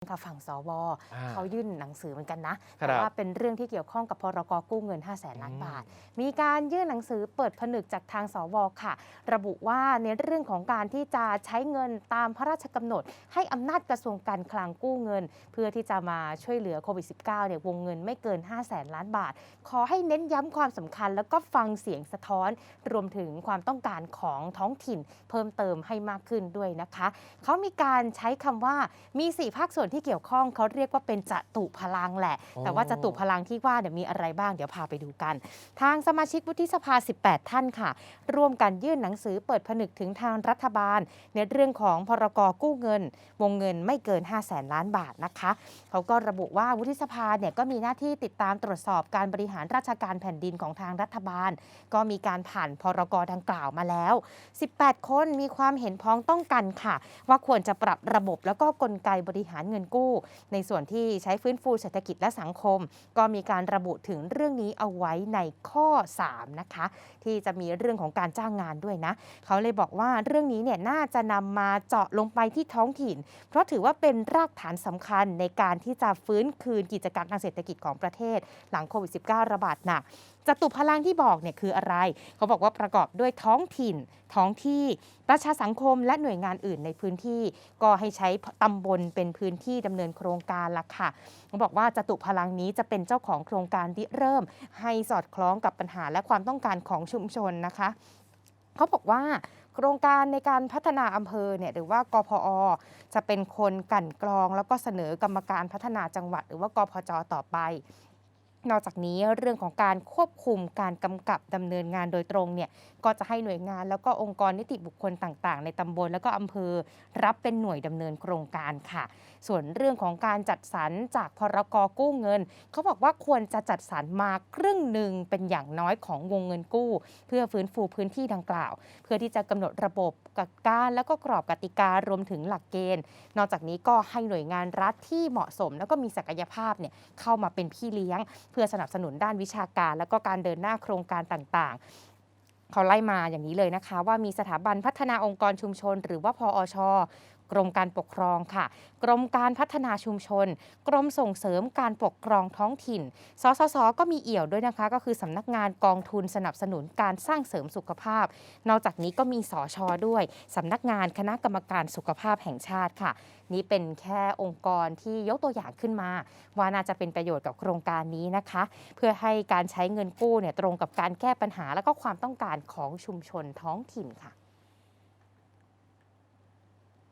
ค่ะฝั่งสวอ่าเขายื่นหนังสือเหมือนกันนะครับแต่ว่าเป็นเรื่องที่เกี่ยวข้องกับพรกกู้เงิน 5 0 0แสนล้านอืมบาท มีการยื่นหนังสือเปิดผนึกจากทางสวค่ะ ระบุว่าในเรื่องของการที่จะใช้เงินตามพระราชกำหนด ให้อำนาจกระทรวงการคลังกู้เงิน เพื่อที่จะมาช่วยเหลือโควิด -19 เนี่ยวงเงินไม่เกิน 5 0 0แสนล้านบาท ขอให้เน้นย้ำความสำคัญ แล้วก็ฟังเสียงสะท้อน รวมถึงความต้องการของท้องถิ่น เพิ่มเติมให้มากขึ้นด้วยนะคะ เขามีการใช้คำว่ามี 4 ภาคส่วนที่เกี่ยวข้องเขาเรียกว่าเป็นจตุพลังแหละอ๋อแต่ว่าจตุพลังที่ว่าเนี่ยมีอะไรบ้างเดี๋ยวพาไปดูกัน ทางสมาชิกวุฒิสภา 18 ท่านค่ะ ร่วมกันยื่นหนังสือเปิดผนึกถึงทางรัฐบาล ในเรื่องของพรกกู้เงิน วงเงินไม่เกิน 5 0 0แสนล้านบาทนะคะเขาก็ระบุว่าวุฒิสภาเนี่ยก็มีหน้าที่ติดตามตรวจสอบการบริหารราชการแผ่นดินของทางรัฐบาล ก็มีการผ่านพรกดังกล่าวมาแล้ว 18 คนมีความเห็นพ้องต้องกันค่ะ ว่าควรจะปรับระบบแล้วก็กลไกบริหารเงินกู้ ในส่วนที่ใช้ฟื้นฟูเศรษฐกิจและสังคม ก็มีการระบุถึงเรื่องนี้เอาไว้ในข้อ 3 นะคะ ที่จะมีเรื่องของการจ้างงานด้วยนะ เขาเลยบอกว่าเรื่องนี้เนี่ยน่าจะนำมาเจาะลงไปที่ท้องถิ่น เพราะถือว่าเป็นรากฐานสำคัญในการที่จะฟื้นคืนกิจการทางเศรษฐกิจของประเทศ หลังโควิด -19 ระบาดหนัก จตุพลังที่บอกเนี่ยคืออะไร เขาบอกว่าประกอบด้วยท้องถิ่น ท้องที่ประชาสังคมและหน่วยงานอื่นในพื้นที่ ก็ให้ใช้ตำบลเป็นพื้นที่ดำเนินโครงการละค่ะเขาบอกว่าจตุพลังนี้จะเป็นเจ้าของโครงการที่เริ่ม ให้สอดคล้องกับปัญหาและความต้องการของชุมชนนะคะ เขาบอกว่าโครงการในการพัฒนาอำเภอเนี่ยหรือว่ากพอ จะเป็นคนกั่นกรอง แล้วก็เสนอกรรมการพัฒนาจังหวัด หรือว่ากพจต่อไป นอกจากนี้เรื่องของการควบคุมการกำกับดำเนินงานโดยตรงเนี่ยก็จะให้หน่วยงานแล้วก็องค์กรนิติบุคคลต่างๆ ในตำบลแล้วก็อำเภอ รับเป็นหน่วยดำเนินโครงการค่ะ ส่วนเรื่องของการจัดสรรจากพรกกู้เงิน เขาบอกว่าควรจะจัดสรรมาครึ่งหนึ่งเป็นอย่างน้อยของวงเงินกู้ เพื่อฟื้นฟูพื้นที่ดังกล่าว เพื่อที่จะกำหนดระบบกการแล้วก็กรอบกติการวมถึงหลักเกณฑ์ นอกจากนี้ก็ให้หน่วยงานรัฐที่เหมาะสม แล้วก็มีศักยภาพเนี่ยเข้ามาเป็นพี่เลี้ยงเพื่อสนับสนุนด้านวิชาการ และก็การเดินหน้าโครงการต่างๆเขาไล่มาอย่างนี้เลยนะคะ ว่ามีสถาบันพัฒนาองค์กรชุมชน หรือว่าพออช กรมการปกครองค่ะ กรมการพัฒนาชุมชน กรมส่งเสริมการปกครองท้องถิ่น สสส ก็มีเอี่ยวด้วยนะคะ ก็คือสำนักงานกองทุนสนับสนุนการสร้างเสริมสุขภาพ นอกจากนี้ก็มีสอชอด้วยสำนักงานคณะกรรมการสุขภาพแห่งชาติค่ะ นี่เป็นแค่องค์กรที่ยกตัวอย่างขึ้นมา ว่าน่าจะเป็นประโยชน์กับโครงการนี้นะคะ เพื่อให้การใช้เงินกู้เนี่ยตรงกับการแก้ปัญหาและก็ความต้องการของชุมชนท้องถิ่นค่ะ